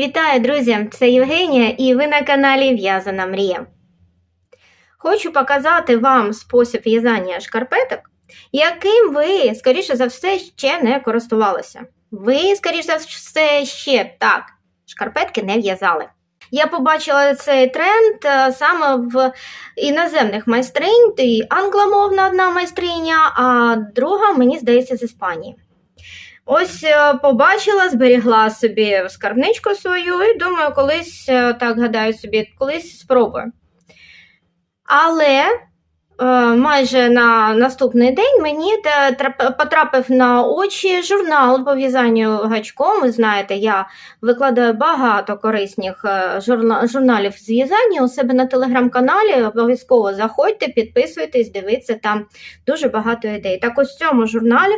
Вітаю, друзі! Це Євгенія і ви на каналі В'язана Мрія. Хочу показати вам спосіб в'язання шкарпеток, яким ви, скоріше за все, ще не користувалися. Ви, скоріше за все, ще так, шкарпетки не в'язали. Я побачила цей тренд е, саме в іноземних майстринь, англомовна одна майстриня, а друга, мені здається, з Іспанії. Ось е, побачила, зберігла собі скарбничку свою і думаю, колись, е, так гадаю собі, колись спробую. Але е, майже на наступний день мені потрапив на очі журнал по в'язанню гачком. Ви знаєте, я викладаю багато корисних журналів з в'язання у себе на телеграм-каналі. Обов'язково заходьте, підписуйтесь, дивіться там дуже багато ідей. Так ось в цьому журналі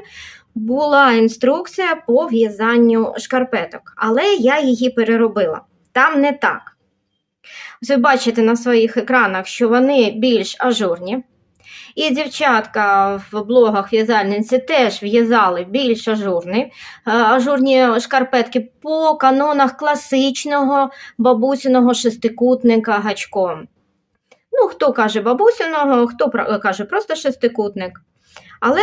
була інструкція по в'язанню шкарпеток, але я її переробила. Там не так. Ви бачите на своїх екранах, що вони більш ажурні. І дівчатка в блогах в'язальниці теж в'язали більш ажурні, е, ажурні шкарпетки по канонах класичного бабусиного шестикутника гачком. Ну, хто каже бабусиного, хто каже просто шестикутник. Але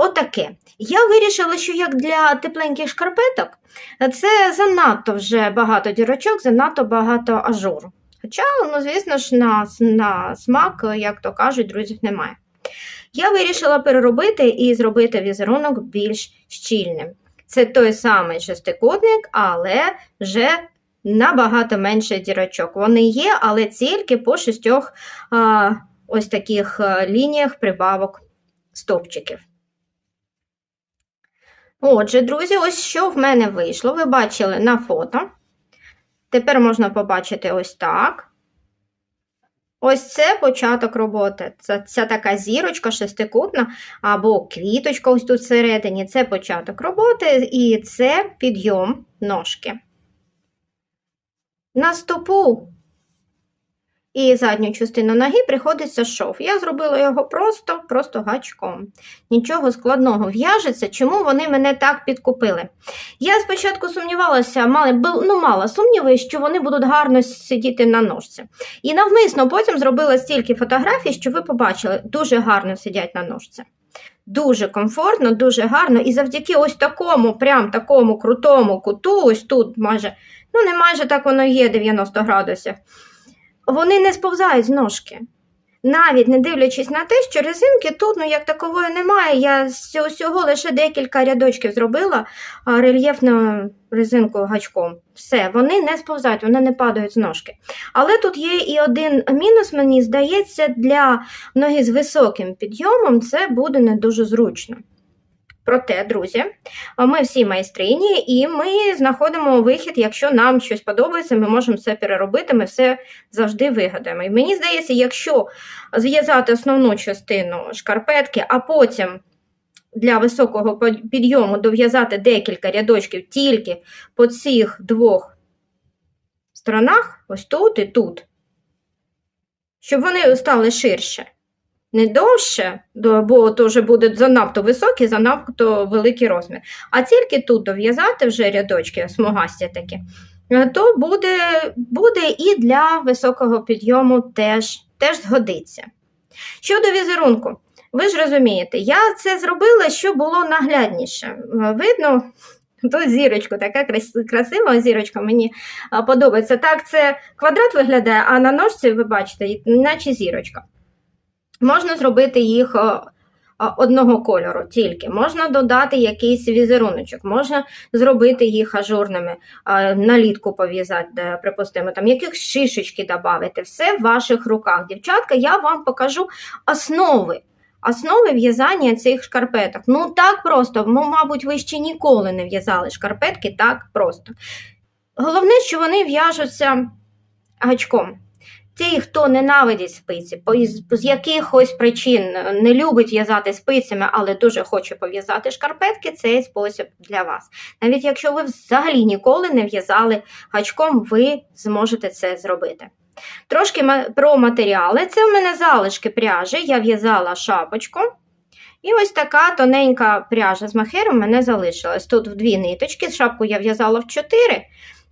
Отаке. Я вирішила, що як для тепленьких шкарпеток, це занадто вже багато дірочок, занадто багато ажуру. Хоча, ну, звісно ж, на, на смак, як то кажуть, друзів немає. Я вирішила переробити і зробити візерунок більш щільним. Це той самий шестикутник, але вже набагато менше дірочок. Вони є, але тільки по шістьох а, ось таких лініях прибавок стовпчиків. Отже, друзі, ось що в мене вийшло. Ви бачили на фото. Тепер можна побачити ось так. Ось це початок роботи. Це, ця така зірочка шестикутна або квіточка ось тут всередині. Це початок роботи, і це підйом ножки. На стопу і задню частину ноги приходиться шов. Я зробила його просто, просто гачком. Нічого складного в'яжеться, чому вони мене так підкупили. Я спочатку сумнівалася, мала, бу- ну, мала сумніви, що вони будуть гарно сидіти на ножці. І навмисно потім зробила стільки фотографій, що ви побачили, дуже гарно сидять на ножці. Дуже комфортно, дуже гарно. І завдяки ось такому, прям такому крутому куту, ось тут майже, ну не майже так воно є 90 градусів вони не сповзають з ножки. Навіть не дивлячись на те, що резинки тут, ну як такової немає. Я з всього лише декілька рядочків зробила рельєфну резинку гачком. Все, вони не сповзають, вони не падають з ножки. Але тут є і один мінус, мені здається, для ноги з високим підйомом це буде не дуже зручно. Проте, друзі, ми всі майстрині, і ми знаходимо вихід, якщо нам щось подобається, ми можемо все переробити, ми все завжди вигадаємо. І мені здається, якщо зв'язати основну частину шкарпетки, а потім для високого підйому дов'язати декілька рядочків тільки по цих двох сторонах, ось тут і тут, щоб вони стали ширше. Не довше, бо то вже буде занадто високий, занадто великий розмір. А тільки тут дов'язати вже рядочки смугасті такі, е, то буде, буде і для високого підйому теж, теж згодиться. Щодо візерунку, ви ж розумієте, я це зробила, щоб було наглядніше. Е, Видно, тут зірочку, така красива зірочка, мені подобається. Так, це квадрат виглядає, а на ножці, ви бачите, наче зірочка. Можна зробити їх о, о, одного кольору тільки. Можна додати якийсь візеруночок, можна зробити їх ажурними, налітку пов'язати, припустимо, там якихось шишечки додати. Все в ваших руках. Дівчатка, я вам покажу основи. Основи в'язання цих шкарпеток. Ну так просто, ну, мабуть, ви ще ніколи не в'язали шкарпетки так просто. Головне, що вони в'яжуться гачком. Ті, хто ненавидить спиці, з якихось причин не любить в'язати спицями, але дуже хоче пов'язати шкарпетки, цей спосіб для вас. Навіть якщо ви взагалі ніколи не в'язали гачком, ви зможете це зробити. Трошки про матеріали. Це в мене залишки пряжі. Я в'язала шапочку. І ось така тоненька пряжа з махером в мене залишилась. Тут в дві ниточки, шапку я в'язала в чотири,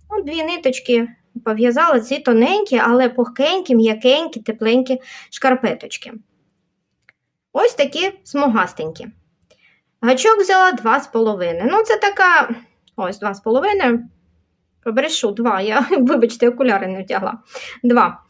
От дві ниточки пов'язала ці тоненькі, але пухкенькі, м'якенькі, тепленькі шкарпеточки. Ось такі смугастенькі. Гачок взяла 2,5. Ну, це така. Ось 2,5. Брешу, 2. Я, вибачте, окуляри не втягла. 2.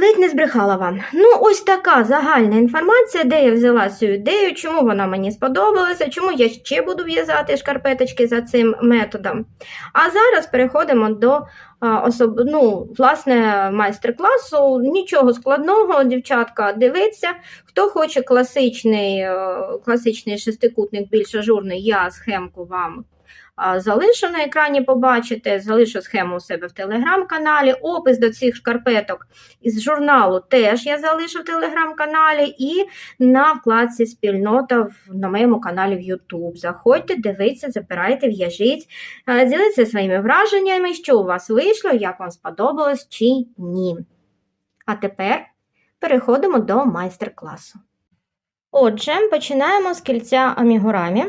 Ледь не збрехала вам. Ну, ось така загальна інформація, де я взяла цю ідею, чому вона мені сподобалася, чому я ще буду в'язати шкарпеточки за цим методом. А зараз переходимо до особ... ну, власне, майстер-класу. Нічого складного, дівчатка, дивиться. Хто хоче класичний, е, класичний шестикутник більш ажурний, я схемку вам залишу на екрані, побачите, залишу схему у себе в телеграм-каналі. Опис до цих шкарпеток із журналу теж я залишу в телеграм-каналі і на вкладці спільнота на моєму каналі в YouTube. Заходьте, дивіться, запирайте, в'яжіть, діліться своїми враженнями, що у вас вийшло, як вам сподобалось чи ні. А тепер переходимо до майстер-класу. Отже, починаємо з кільця амігурамі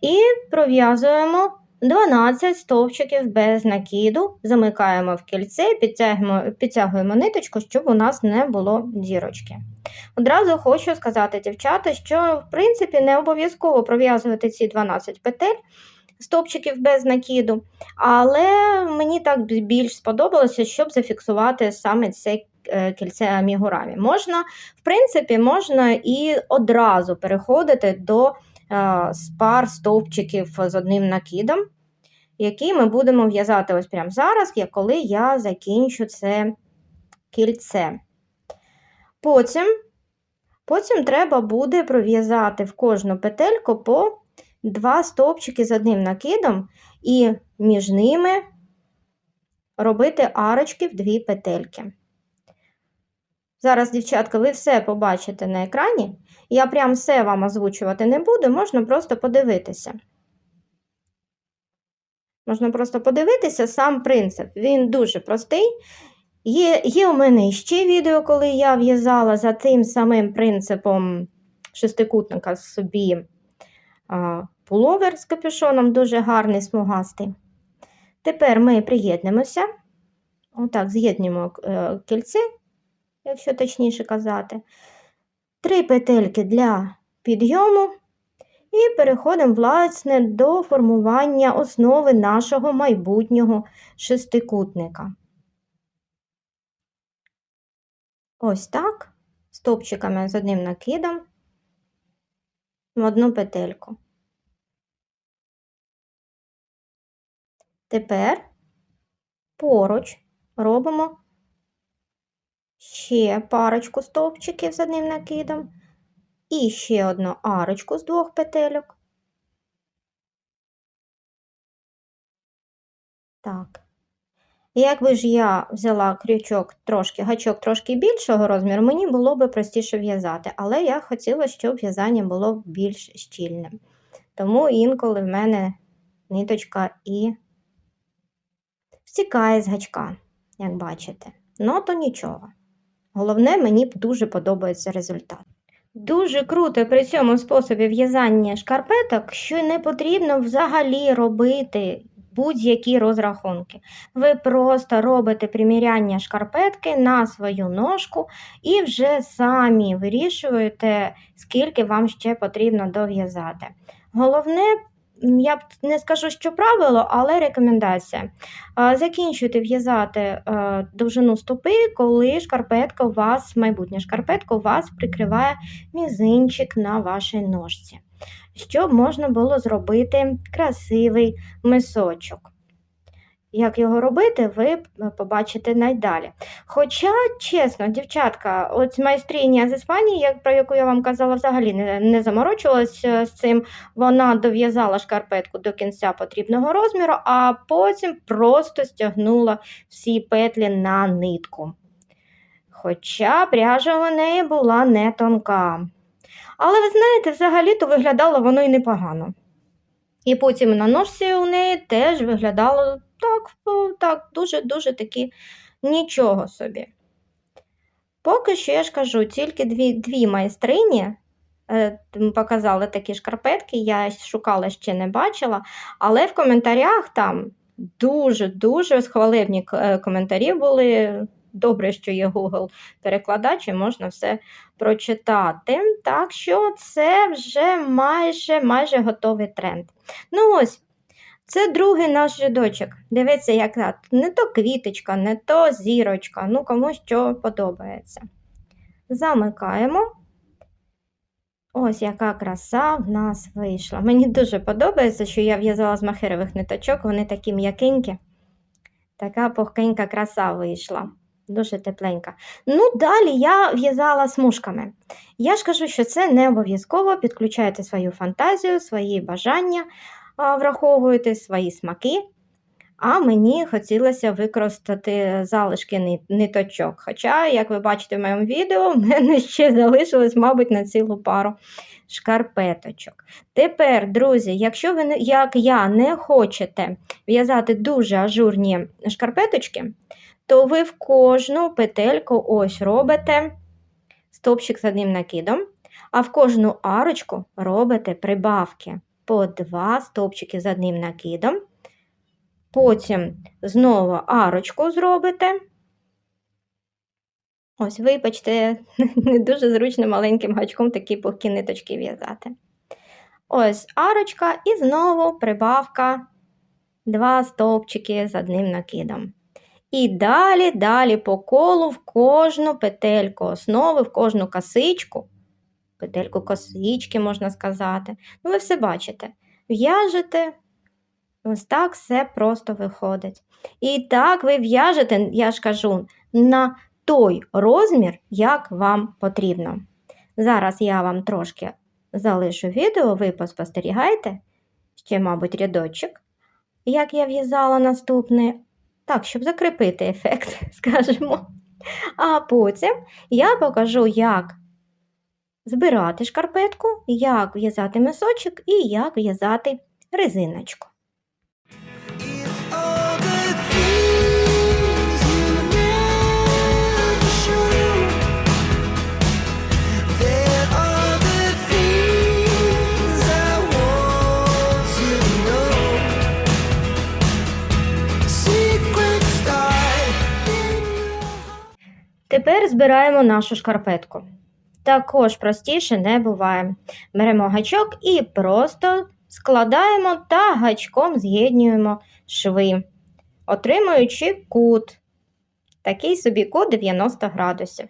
і пров'язуємо 12 стовпчиків без накиду, замикаємо в кільце, підтягуємо, підтягуємо ниточку, щоб у нас не було дірочки. Одразу хочу сказати, дівчата, що в принципі не обов'язково пров'язувати ці 12 петель стовпчиків без накиду, але мені так більш сподобалося, щоб зафіксувати саме це е, кільце амігурамі. Можна, в принципі, можна і одразу переходити до з пар стовпчиків з одним накидом, який ми будемо в'язати ось прямо зараз, коли я закінчу це кільце. Потім, потім треба буде пров'язати в кожну петельку по два стовпчики з одним накидом, і між ними робити арочки в дві петельки. Зараз, дівчатка, ви все побачите на екрані. Я прям все вам озвучувати не буду, можна просто подивитися. Можна просто подивитися сам принцип. Він дуже простий. Є, є у мене ще відео, коли я в'язала за тим самим принципом шестикутника собі а, пуловер з капюшоном, дуже гарний, смугастий. Тепер ми приєднемося. Отак, з'єднуємо е, кільце, якщо точніше казати. Три петельки для підйому. І переходимо, власне, до формування основи нашого майбутнього шестикутника. Ось так, стопчиками з одним накидом в одну петельку. Тепер поруч робимо ще парочку стовпчиків з одним накидом і ще одну арочку з двох петельок. Так. Якби ж я взяла крючок трошки, гачок трошки більшого розміру, мені було б простіше в'язати, але я хотіла, щоб в'язання було більш щільним. Тому інколи в мене ниточка і стікає з гачка, як бачите. Ну, то нічого. Головне, мені дуже подобається результат. Дуже круто при цьому способі в'язання шкарпеток, що не потрібно взагалі робити будь-які розрахунки. Ви просто робите приміряння шкарпетки на свою ножку і вже самі вирішуєте, скільки вам ще потрібно дов'язати. Головне, я б не скажу, що правило, але рекомендація. Закінчуйте в'язати довжину стопи, коли шкарпетка у вас, майбутня шкарпетка у вас прикриває мізинчик на вашій ножці, щоб можна було зробити красивий мисочок. Як його робити, ви побачите найдалі. Хоча, чесно, дівчатка, от майстриня з Іспанії, як, про яку я вам казала, взагалі не, не заморочувалася з цим, вона дов'язала шкарпетку до кінця потрібного розміру, а потім просто стягнула всі петлі на нитку. Хоча пряжа у неї була не тонка. Але ви знаєте, взагалі-то виглядало воно і непогано. І потім на ножці у неї теж виглядало так, так, дуже-дуже таки нічого собі. Поки що, я ж кажу, тільки дві дві майстрині е, показали такі шкарпетки, я шукала ще не бачила, але в коментарях там Дуже-дуже схвалебні е, коментарі були. Добре, що є Google перекладач і можна все прочитати. Так що це вже майже, майже готовий тренд. Ну ось, це другий наш рядочок. Дивіться, яка не то квіточка, не то зірочка, ну кому що подобається. Замикаємо. Ось яка краса в нас вийшла. Мені дуже подобається, що я в'язала з махерових ниточок, вони такі м'якенькі. Така пухкенька краса вийшла. Дуже тепленька. Ну, далі я в'язала смужками. Я ж кажу, що це не обов'язково. Підключайте свою фантазію, свої бажання, враховуйте свої смаки. А мені хотілося використати залишки ниточок. Хоча, як ви бачите в моєму відео, в мене ще залишилось, мабуть, на цілу пару шкарпеточок. Тепер, друзі, якщо ви, як я, не хочете в'язати дуже ажурні шкарпеточки, то ви в кожну петельку ось робите стовпчик з одним накидом, а в кожну арочку робите прибавки по два стовпчики з одним накидом. Потім знову арочку зробите. Ось, вибачте, не дуже зручно маленьким гачком такі пухкі ниточки в'язати. Ось арочка і знову прибавка два стовпчики з одним накидом. І далі, далі по колу в кожну петельку основи, в кожну косичку, петельку косички, можна сказати. Ну, ви все бачите. В'яжете, ось так все просто виходить. І так ви в'яжете, я ж кажу, на той розмір, як вам потрібно. Зараз я вам трошки залишу відео, ви поспостерігайте, ще, мабуть, рядочок, як я в'язала наступний. Так, щоб закріпити ефект, скажімо. А потім я покажу, як збирати шкарпетку, як в'язати мисочок і як в'язати резиночку. Тепер збираємо нашу шкарпетку. Також простіше не буває. Беремо гачок і просто складаємо та гачком з'єднюємо шви, отримуючи кут. Такий собі кут 90 градусів.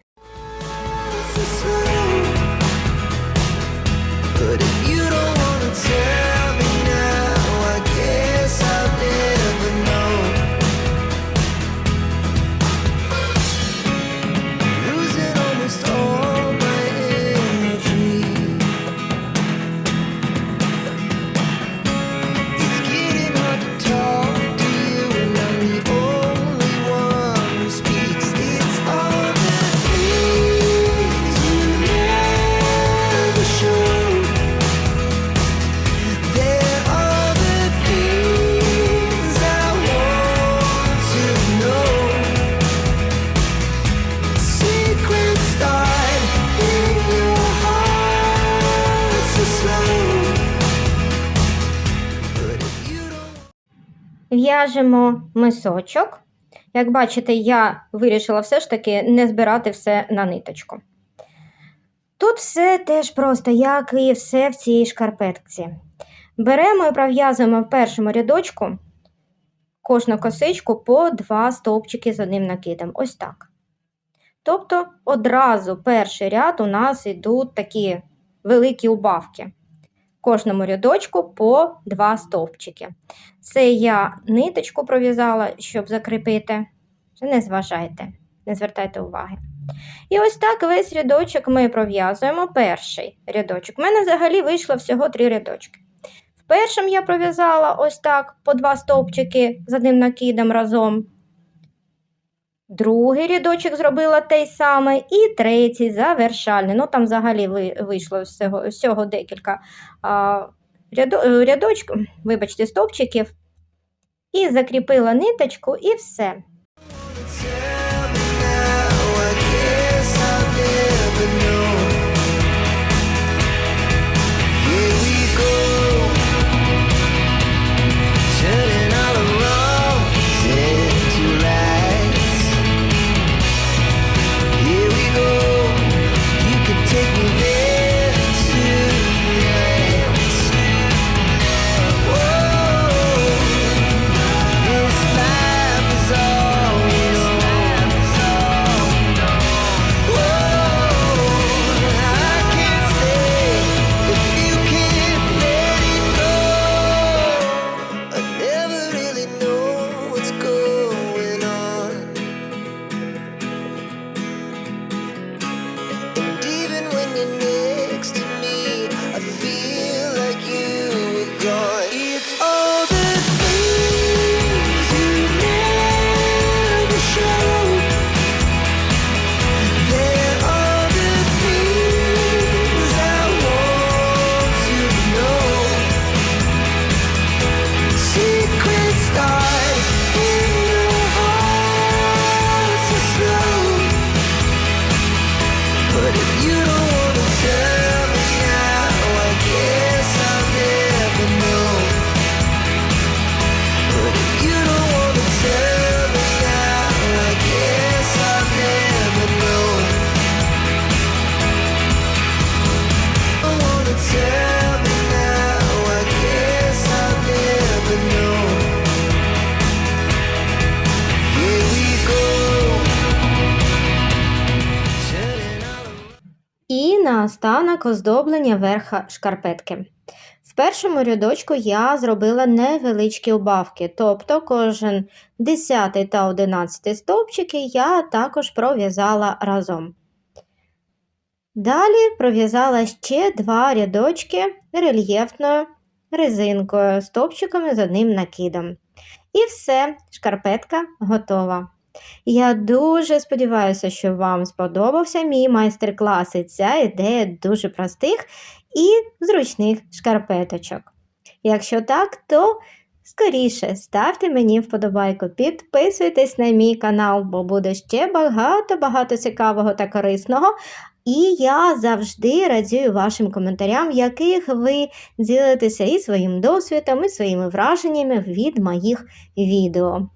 В'яжемо мисочок. Як бачите, я вирішила все ж таки не збирати все на ниточку. Тут все теж просто, як і все в цій шкарпетці. Беремо і пров'язуємо в першому рядочку кожну косичку по два стовпчики з одним накидом. Ось так. Тобто одразу перший ряд у нас йдуть такі великі убавки. Кожному рядочку по два стовпчики. Це я ниточку пров'язала, щоб закріпити. Не зважайте, не звертайте уваги. І ось так весь рядочок ми пров'язуємо. Перший рядочок. У мене взагалі вийшло всього три рядочки. В першому я пров'язала ось так по два стовпчики з одним накидом разом. Другий рядочок зробила той самий, і третій завершальний. Ну там взагалі вийшло всього, всього декілька а, рядо, рядочків, вибачте, стовпчиків. І закріпила ниточку, і все. Наостанок оздоблення верха шкарпетки. В першому рядочку я зробила невеличкі убавки, тобто кожен 10 та 11 стовпчики я також пров'язала разом. Далі пров'язала ще два рядочки рельєфною резинкою, стовпчиками з одним накидом. І все, шкарпетка готова. Я дуже сподіваюся, що вам сподобався мій майстер-клас, і ця ідея дуже простих і зручних шкарпеточок. Якщо так, то скоріше ставте мені вподобайку, підписуйтесь на мій канал, бо буде ще багато-багато цікавого та корисного. І я завжди радію вашим коментарям, в яких ви ділитеся і своїм досвідом, і своїми враженнями від моїх відео.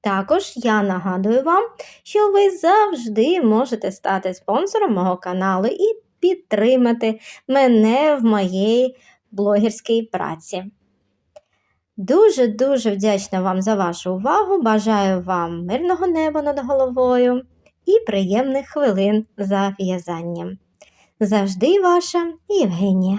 Також я нагадую вам, що ви завжди можете стати спонсором мого каналу і підтримати мене в моїй блогерській праці. Дуже-дуже вдячна вам за вашу увагу. Бажаю вам мирного неба над головою і приємних хвилин за в'язанням. Завжди ваша Євгенія.